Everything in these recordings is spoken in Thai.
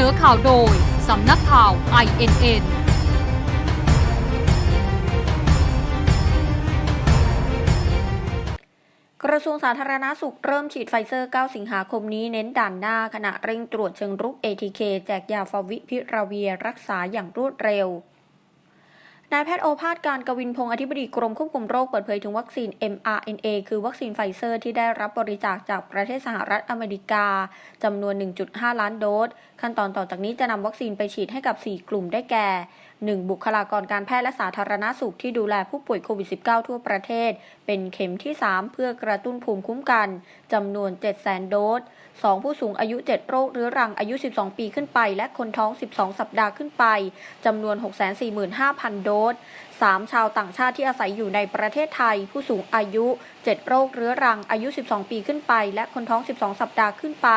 นอข่าวโดย สำนักข่าว INN กระทรวงสาธารณาสุขเริ่มฉีดไฟเซอร์ 9 สิงหาคมนี้เน้นด่านหน้าขณะเร่งตรวจเชิงรุก ATK แจกยาฟาวิพิราเวียรักษาอย่างรวดเร็ว นายแพทย์โอภาสการกวินพงศ์อธิบดีกรมควบคุมโรคเปิดเผยถึงวัคซีน mRNA คือวัคซีนไฟเซอร์ที่ได้รับบริจาคจากประเทศสหรัฐอเมริกาจำนวน 1.5 ล้านโดส ขั้นตอนต่อจากนี้จะนำวัคซีนไปฉีดให้กับ 4 กลุ่มได้แก่ 1. บุคลากรการแพทย์และสาธารณาสุขที่ดูแลผู้ป่วยโควิด -19 ทั่วประเทศ เป็นเข็มที่ 3 เพื่อกระตุ้นภูมิคุ้มกันจำนวน 700,000 โดส 2. ผู้สูงอายุ 7 โรคเรื้อรังอายุ 12 ปีขึ้นไป และคนท้อง 12 สัปดาห์ขึ้นไปจำนวน 645,000 โดส 3. ชาวต่างชาติที่อาศัยอยู่ในประเทศไทย ผู้สูงอายุ 7 โรคเรื้อรังอายุ 12 ปีขึ้นไป และคนท้อง 12 สัปดาห์ขึ้นไป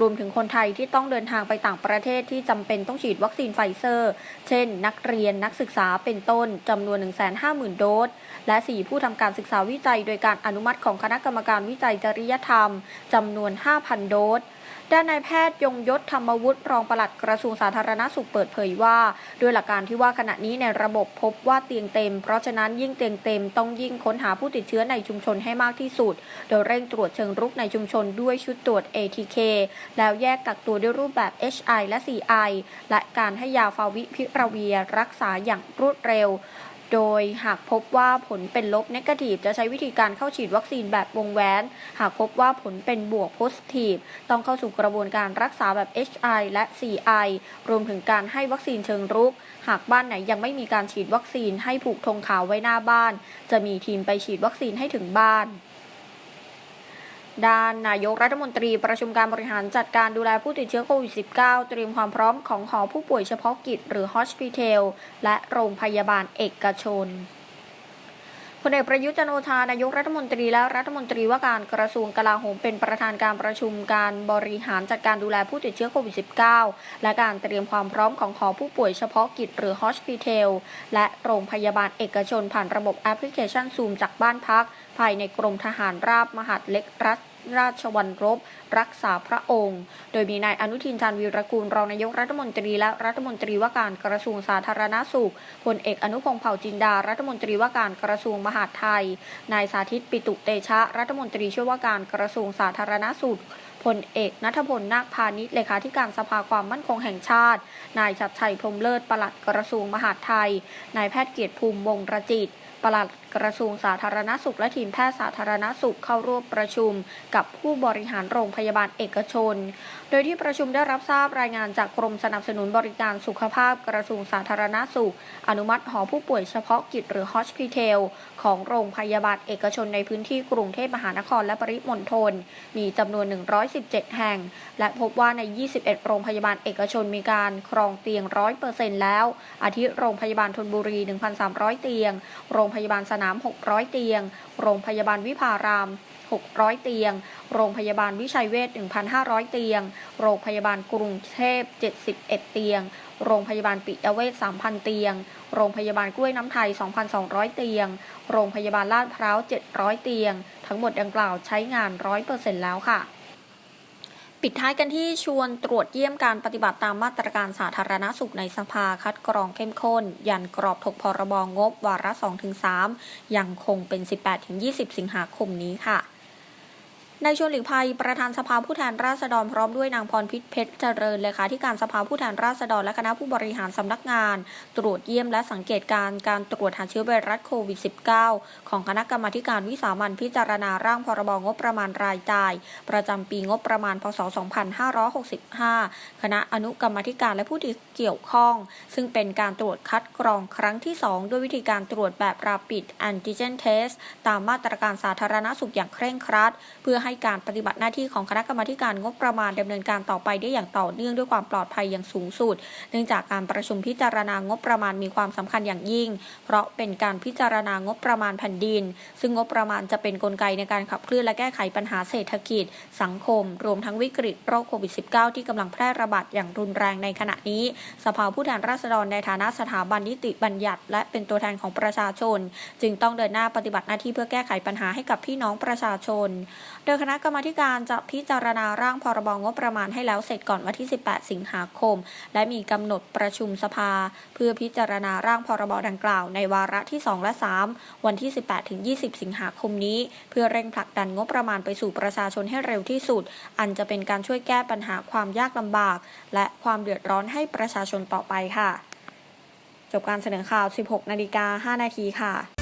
รวมถึงคนไทยที่ต้องเดินทางไปต่างประเทศที่จำเป็นต้องฉีดวัคซีนไฟเซอร์ เช่น นักเรียนนักศึกษาเป็นต้นจำนวน 150,000 โดส และ 4 ผู้ทำการศึกษาวิจัย โดยการอนุมัติของคณะกรรมการวิจัยจริยธรรมจำนวน 5,000 โดส ด้านนายแพทย์ยงยศธรรมวุฒิรองปลัดกระทรวงสาธารณสุขเปิดเผยว่า ด้วยหลักการที่ว่าขณะนี้ในระบบพบว่าเตียงเต็ม เพราะฉะนั้นยิ่งเตียงเต็มต้องยิ่งค้นหาผู้ติดเชื้อในชุมชนให้มากที่สุด โดยเร่งตรวจเชิงรุกในชุมชนด้วยชุดตรวจ ATK แล้วแยกกักตัวด้วยรูปแบบ HI และ CI และการให้ยาฟาวิพิราเวียรักษาอย่างรวดเร็ว โดยหากพบว่าผลเป็นลบนกาทีฟจะใช้วิธีการเข้าฉีดวัคซีนแบบวงแหวน หากพบว่าผลเป็นบวกโพสทีฟต้องเข้าสู่กระบวนการรักษาแบบ HI และ CI รวมถึงการให้วัคซีนเชิงรุก หากบ้านไหนยังไม่มีการฉีดวัคซีนให้ผูกธงขาวไว้หน้าบ้าน จะมีทีมไปฉีดวัคซีนให้ถึงบ้าน ด้านนายกรัฐมนตรีประชุมการบริหารจัดการดูแลผู้ติดเชื้อโควิด -19 เตรียมความพร้อมของหอผู้ป่วยเฉพาะกิจหรือ Hospital และโรงพยาบาลเอกชนพลเอกประยุทธ์จันโอชานายกรัฐมนตรีและรัฐมนตรีว่าการกระทรวงกลาโหมเป็นประธานการประชุมการบริหารจัดการดูแลผู้ติดเชื้อโควิด -19 และการเตรียมความพร้อมของหอผู้ป่วยเฉพาะกิจหรือ Hospital และโรงพยาบาลเอกชนผ่านระบบแอปพลิเคชันซูมจากบ้านพักภายในกรมทหารราบมหาดเล็กรัฐราชวัลรบ รักษาพระองค์ โดยมีนายอนุทินชาญวีรกูลรองนายกรัฐมนตรีและรัฐมนตรีว่าการกระทรวงสาธารณสุขพลเอกอนุพงษ์เผ่าจินดา รัฐมนตรีว่าการกระทรวงมหาดไทย นายสาธิตปิตุเตชะ รัฐมนตรีช่วยว่าการกระทรวงสาธารณสุขพลเอกนัทพลนาคพาณิชย์เลขาธิการสภาความมั่นคงแห่งชาติ นายชัดชัยพรมเลิศปลัดกระทรวงมหาดไทย นายแพทย์เกียรติภูมิวงศระจิตปลัด กระทรวงสาธารณสุขและทีมแพทย์สาธารณสุขเข้าร่วมประชุม กับผู้บริหารโรงพยาบาลเอกชน โดยที่ประชุมได้รับทราบรายงานจากกรมสนับสนุนบริการสุขภาพกระทรวงสาธารณสุข อนุมัติหอผู้ป่วยเฉพาะกิจหรือ Hospital ของโรงพยาบาลเอกชนในพื้นที่กรุงเทพมหานครและปริมณฑลมีจำนวน 117 แห่ง และพบว่าใน 21 โรงพยาบาลเอกชนมีการครองเตียง 100%แล้ว อาทิโรงพยาบาลธนบุรี 1,300 เตียง โรงพยาบาลสนาม 600 เตียง โรงพยาบาลวิภาราม 600 เตียง โรงพยาบาลวิชัยเวช1,500 เตียง โรงพยาบาลกรุงเทพ 71 เตียง โรงพยาบาลปิยเวช3,000 เตียง โรงพยาบาลกล้วยน้ำไทย 2,200 เตียง โรงพยาบาลลาดพร้าว 700 เตียง ทั้งหมดดังกล่าวใช้งาน 100%แล้วค่ะ ปิดท้ายกันที่ชวนตรวจเยี่ยมการปฏิบัติตามมาตรการสาธารณสุขในสภาคัดกรองเข้มข้น ยันกรอบถกพรบงบวาระ 2-3 ยังคงเป็น 18-20 สิงหาคมนี้ค่ะ นายชวนหลีกภัยประธานสภาผู้แทนราษฎรพร้อมด้วยนางพรพิษเพชรเจริญเลขาธิการสภาผู้แทนราษฎรและคณะผู้บริหารสำนักงาน ตรวจเยี่ยมและสังเกตการณ์การตรวจหาเชื้อไวรัสโควิด -19 ของคณะกรรมาการวิสามันพิจารณาร่างพรบงบประมาณรายจ่าย ประจำปีงบประมาณพศ 2565 คณะอนุกรรมาการและผู้ที่เกี่ยวข้อง ซึ่งเป็นการตรวจคัดกรองครั้งที่ 2 ด้วยวิธีการตรวจแบบ Rapid Antigen Test ตามมาตรการสาธารณสุขอย่างเคร่งครัด เพื่อให้การปฏิบัติหน้าที่ของคณะกรรมาธิการงบประมาณดำเนินการต่อไปได้อย่างต่อเนื่องด้วยความปลอดภัยอย่างสูงสุด เนื่องจากการประชุมพิจารณางบประมาณมีความสำคัญอย่างยิ่ง เพราะเป็นการพิจารณางบประมาณแผ่นดิน ซึ่งงบประมาณจะเป็นนกลไกในการขับเคลื่อนและแก้ไขปัญหาเศรษฐกิจ สังคม รวมทั้งวิกฤตโรคโควิด -19 ที่กำลังแพร่ระบาดอย่างรุนแรงในขณะนี้ สภาผู้แทนราษฎรในฐานะสถาบันนิติบัญญัติ และเป็นตัวแทนของประชาชน จึงต้องเดินหน้าปฏิบัติหน้าที่เพื่อแก้ไขปัญหาให้กับพี่น้องประชาชน โดยคณะกรรมาการจะพิจารณาร่างพรบงบประมาณให้แล้วเสร็จก่อนวันที่ 18 สิงหาคม และมีกำหนดประชุมสภา เพื่อพิจารณาร่างพรบดังกล่าว ในวาระที่ 2 และ 3 วันที่ 18 ถึง 20 สิงหาคมนี้ เพื่อเร่งผลักดันงบประมาณไปสู่ประชาชนให้เร็วที่สุด อันจะเป็นการช่วยแก้ปัญหาความยากลำบาก และความเดือดร้อนให้ประชาชนต่อไปค่ะ จบการเสนอข่าว 16 นาฬิกา 5 นาทีค่ะ